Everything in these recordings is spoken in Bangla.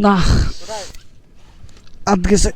না আট গেছে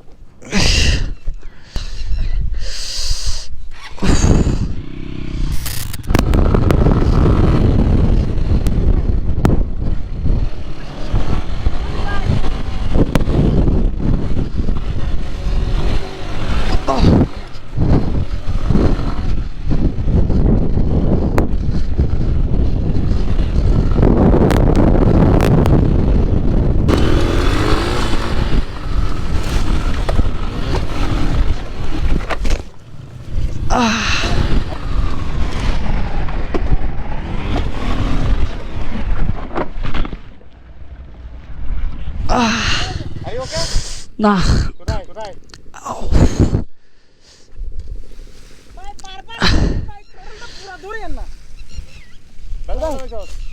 না।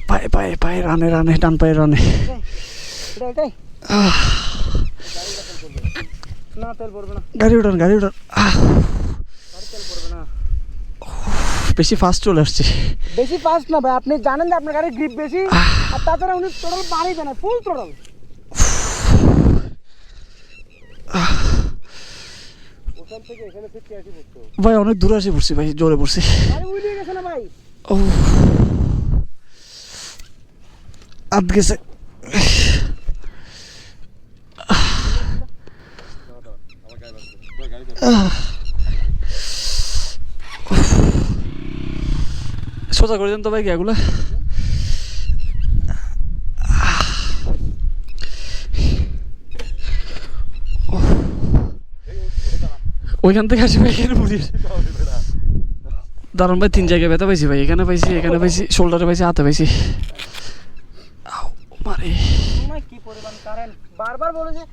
পায়ে পায়ে পায়ে রানে রানে ডান পায়ে রানে না না গাড়ি উঠান গাড়ি উঠান না বেশি ফাস্ট চলে আসছে। বেশি ফাস্ট না ভাই। আপনি জানেন যে আপনার গাড়ির গ্রিপ বেশি? আর তাছাড়া উনি টোটাল পানি দেন ফুল টোটাল ওখান থেকে এখানে ফিরতে আসি বুঝতো ভাই অনেক দূরে আসে পড়ছি ভাই জোরে পড়ছি। ও। আট গেছে। সোজা করে দেন তো ভাই গিয়াগুলা ওইখান থেকে আসি ভাই এখানে মুড়ি দারুণ ভাই তিন জায়গায় ব্যথা পাইছি ভাই এখানে পাইছি এখানে পাইছি শোল্ডারে পাইছি হাতে পাইছি। মারে। কি পরিমাণ কারেন্ট বারবার বলে যে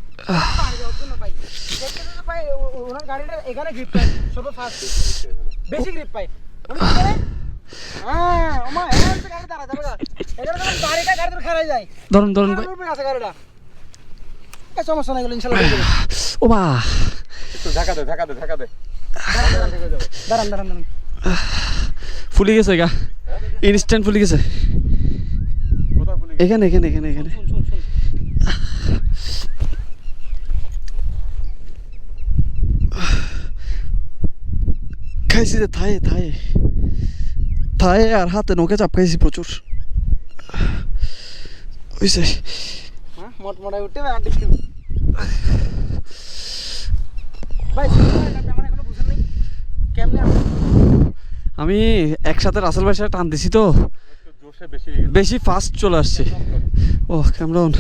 ভাই ওনার গাড়িটা এখানে গ্রিপ পায় সব ফাস্ট বেশি গ্রিপ ধরুন ধরুন ভাই। সমস্যা নাই গেলো ইনশাল্লাহ ও বা একটু দে ধাক্কা দে ধাক্কা দে। দাঁড়ান দাঁড়ান দাঁড়ান। দাঁড়ান দাঁড়ান ফুলি গেছে গা। ইনস্ট্যান্ট ফুলি গেছে। এখানে এখানে এখানে এখানে। খাইছি যে থায়ে থায়ে। থায়ে আর হাতে নৌকে চাপ খাইছি প্রচুর। ওইসে হ্যাঁ মোট মোটাই উঠতে ভাই আন্টি ভাই আমার এখনও বুঝেন নাই কেমনে আসছে? আমি একসাথে রাসেল ভাই সাথে টান দিছি তো। বেশি বেশি ফাস্ট চলে আসছে। ও ক্যামরন